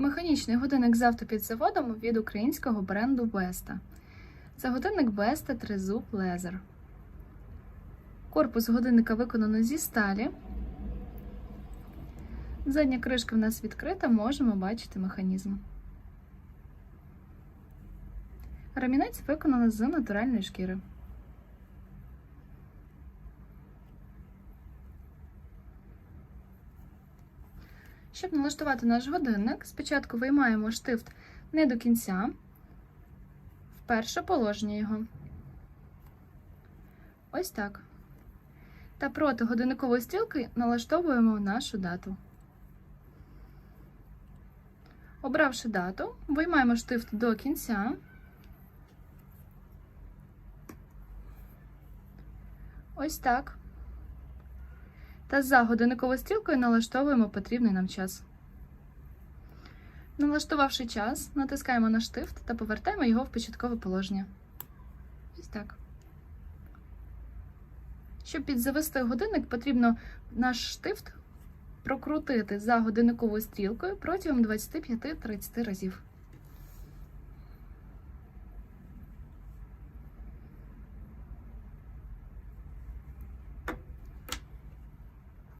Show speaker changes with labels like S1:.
S1: Механічний годинник з автопідзаводом від українського бренду Besta. Це годинник Besta Тризуб Лезер. Корпус годинника виконано зі сталі. Задня кришка в нас відкрита, можемо бачити механізм. Ремінець виконано з натуральної шкіри. Щоб налаштувати наш годинник, спочатку виймаємо штифт не до кінця, в перше положення його. Ось так. Та проти годинникової стрілки налаштовуємо нашу дату. Обравши дату, виймаємо штифт до кінця. Ось так. Та за годинниковою стрілкою налаштовуємо потрібний нам час. Налаштувавши час, натискаємо на штифт та повертаємо його в початкове положення. Ось так. Щоб підзавести годинник, потрібно наш штифт прокрутити за годинниковою стрілкою протягом 25-30 разів.